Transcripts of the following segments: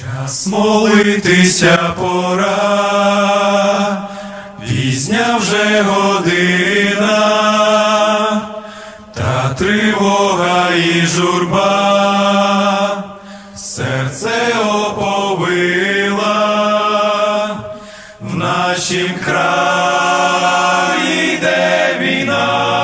Час молитися пора, пізня вже година, та тривога і журба, серце оповила, в нашім краї йде війна,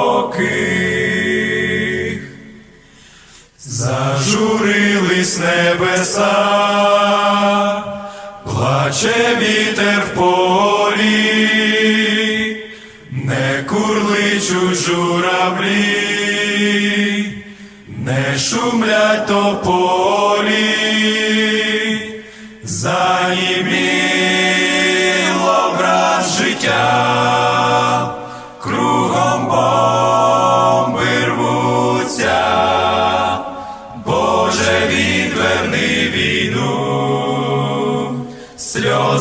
Небеса, плаче вітер в полі, не курличуть журавлі, не шумлять тополі, за заїміло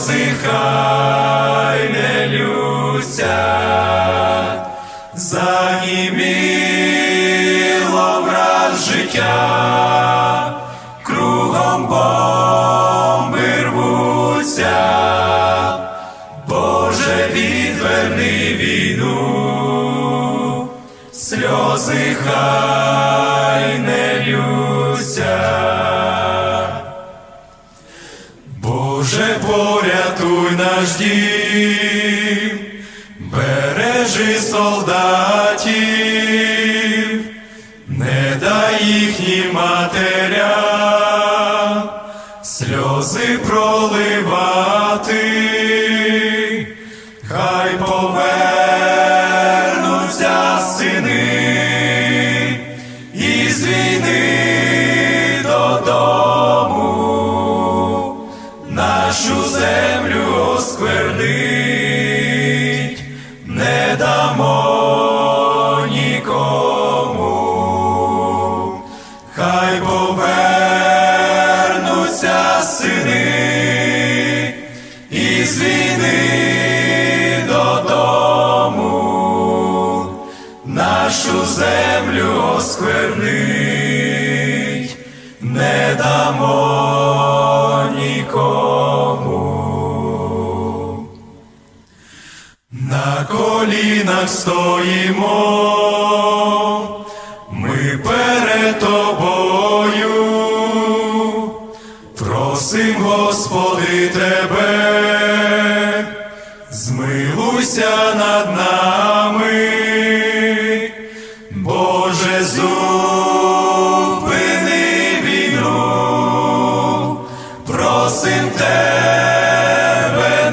сльози хай не люся, заніміло враз життя, кругом бомби рвуться, Боже, відверни війну, сльози хай не люся. Боже, порятуй наш бережи солдатів, не дай їхнім матерям сльози проливати, нашу землю осквернить, не дамо нікому. На колінах стоїмо, ми перед тобою, просим, Господи, тебе,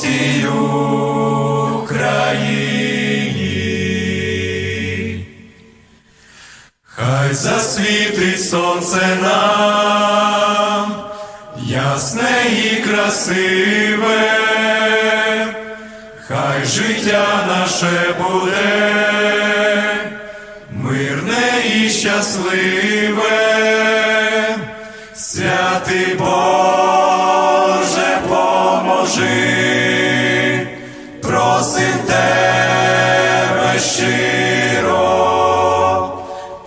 всій Україні. Хай засвітить сонце нам, ясне і красиве, хай життя наше буде, мирне і щасливе, святий Боже, просим тебе щиро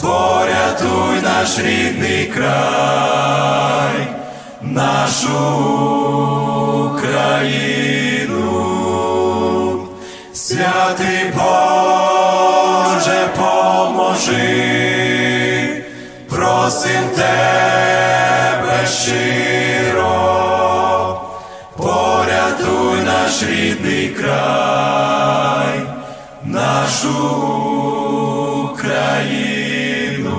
порятуй наш рідний край, нашу Україну, святий Боже, допоможи, просим тебе щиро, рідний нашу Україну,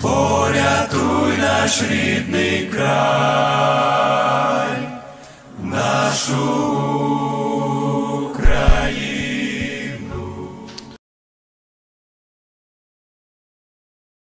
порятуй наш рідний край,